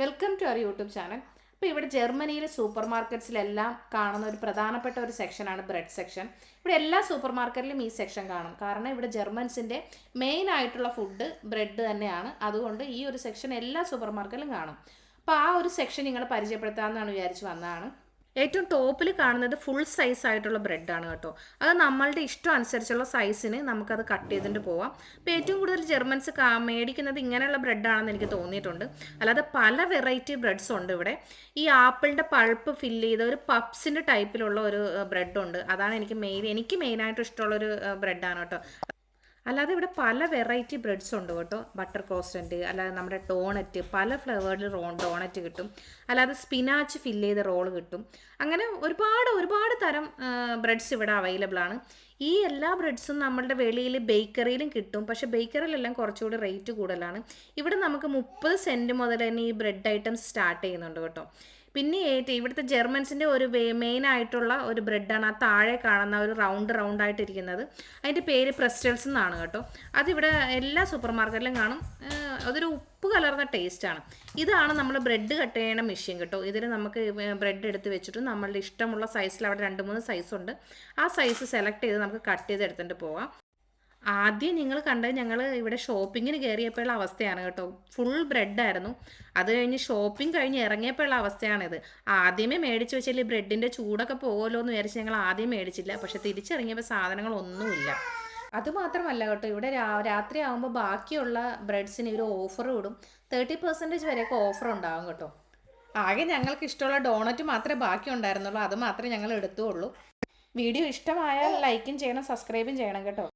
Welcome to our YouTube channel അപ്പോൾ ഇവിടെ ജർമ്മനിയിലെ സൂപ്പർ മാർക്കറ്റ്സിലെല്ലാം കാണുന്ന ഒരു പ്രധാനപ്പെട്ട ഒരു സെക്ഷനാണ് ബ്രെഡ് സെക്ഷൻ ഇവിടെ എല്ലാ സൂപ്പർ മാർക്കറ്റിലും ഈ സെക്ഷൻ കാണും. കാരണം ഇവിടെ ജർമ്മൻസിന്റെ മെയിൻ ആയിട്ടുള്ള ഫുഡ് ബ്രെഡ് തന്നെയാണ്. അതുകൊണ്ട് ഈ ഒരു സെക്ഷൻ എല്ലാ സൂപ്പർ മാർക്കറ്റിലും കാണും. അപ്പോൾ ആ ഒരു സെക്ഷൻ നിങ്ങളെ പരിചയപ്പെടുത്താമെന്നാണ് വിചാരിച്ച് വന്നതാണ്. ഏറ്റവും ടോപ്പിൽ കാണുന്നത് ഫുൾ സൈസ് ആയിട്ടുള്ള ബ്രെഡാണ് കേട്ടോ. അത് നമ്മളുടെ ഇഷ്ടം അനുസരിച്ചുള്ള സൈസിന് നമുക്കത് കട്ട് ചെയ്തിട്ട് പോവാം. അപ്പോൾ ഏറ്റവും കൂടുതൽ ജർമ്മൻസ് മേടിക്കുന്നത് ഇങ്ങനെയുള്ള ബ്രെഡാണെന്ന് എനിക്ക് തോന്നിയിട്ടുണ്ട്. അല്ലാതെ പല വെറൈറ്റി ബ്രെഡ്സ് ഉണ്ട് ഇവിടെ. ഈ ആപ്പിളിന്റെ പൾപ്പ് ഫില്ല് ചെയ്ത ഒരു പപ്സിന്റെ ടൈപ്പിലുള്ള ഒരു ബ്രെഡുണ്ട് അതാണ് എനിക്ക് മെയിൻ എനിക്ക് മെയിനായിട്ട് ഇഷ്ടമുള്ളൊരു ബ്രെഡാണ് കേട്ടോ. അല്ലാതെ ഇവിടെ പല വെറൈറ്റി ബ്രെഡ്സ് ഉണ്ട് കേട്ടോ. ബട്ടർ ക്രോസ്റ്റന്റ് അല്ലാതെ നമ്മുടെ ഡോണറ്റ് പല ഫ്ലേവേർഡിൽ റോ ഡോണറ്റ് കിട്ടും. അല്ലാതെ സ്പിനാച്ച് ഫില്ല് ചെയ്ത റോൾ കിട്ടും. അങ്ങനെ ഒരുപാട് ഒരുപാട് തരം ബ്രെഡ്സ് ഇവിടെ അവൈലബിൾ ആണ്. ഈ എല്ലാ ബ്രെഡ്സും നമ്മളുടെ വെളിയിൽ ബേക്കറിയിലും കിട്ടും. പക്ഷേ ബേക്കറിയിലെല്ലാം കുറച്ചുകൂടി റേറ്റ് കൂടുതലാണ്. ഇവിടെ നമുക്ക് മുപ്പത് സെന്റ് മുതൽ തന്നെ ഈ ബ്രെഡ് ഐറ്റംസ് സ്റ്റാർട്ട് ചെയ്യുന്നുണ്ട് കേട്ടോ. പിന്നെ ഏറ്റവും ഇവിടുത്തെ ജർമ്മൻസിന്റെ ഒരു മെയിൻ ആയിട്ടുള്ള ഒരു ബ്രെഡാണ് ആ താഴെ കാണുന്ന ഒരു റൗണ്ട് റൗണ്ട് ആയിട്ട് ഇരിക്കുന്നത് അതിന്റെ പേര് പ്രസ്റ്റൽസ് എന്നാണ് കേട്ടോ. അതിവിടെ എല്ലാ സൂപ്പർ മാർക്കറ്റിലും കാണും അതൊരു ഉപ്പ് കലർന്ന ടേസ്റ്റാണ് ഇതാണ് നമ്മൾ ബ്രെഡ് കട്ട് ചെയ്യണ മെഷീൻ കേട്ടോ. ഇതിൽ നമുക്ക് ബ്രെഡ് എടുത്ത് വെച്ചിട്ട് നമ്മളുടെ ഇഷ്ടമുള്ള സൈസിൽ അവിടെ രണ്ട് മൂന്ന് സൈസ് ഉണ്ട്. ആ സൈസ് സെലക്ട് ചെയ്ത് നമുക്ക് കട്ട് ചെയ്ത് എടുത്തിട്ട് പോവാം ആദ്യം നിങ്ങൾ കണ്ടത് ഞങ്ങൾ ഇവിടെ ഷോപ്പിങ്ങിന് കയറിയപ്പോഴുള്ള അവസ്ഥയാണ് കേട്ടോ. ഫുൾ ബ്രെഡായിരുന്നു അത് കഴിഞ്ഞ് ഷോപ്പിംഗ് കഴിഞ്ഞ് ഇറങ്ങിയപ്പോഴുള്ള അവസ്ഥയാണിത്. ആദ്യമേ മേടിച്ച് വെച്ചാൽ ഈ ബ്രെഡിന്റെ ചൂടൊക്കെ പോകുമല്ലോ എന്ന് വിചാരിച്ച് ഞങ്ങൾ ആദ്യം മേടിച്ചില്ല. പക്ഷെ തിരിച്ചിറങ്ങിയപ്പോൾ സാധനങ്ങളൊന്നുമില്ല. അതുമാത്രമല്ല കേട്ടോ ഇവിടെ രാത്രി ആകുമ്പോൾ ബാക്കിയുള്ള ബ്രെഡ്സിന് ഇവർ ഓഫർ വിടും തേർട്ടി പെർസെന്റേജ് വരെയൊക്കെ ഓഫർ ഉണ്ടാകും കേട്ടോ. ആകെ ഞങ്ങൾക്ക് ഇഷ്ടമുള്ള ഡോണറ്റ് മാത്രമേ ബാക്കി ഉണ്ടായിരുന്നുള്ളൂ. അത് മാത്രമേ ഞങ്ങൾ എടുത്തുള്ളൂ. വീഡിയോ ഇഷ്ടമായാൽ ലൈക്കും ചെയ്യണം സബ്സ്ക്രൈബും ചെയ്യണം കേട്ടോ.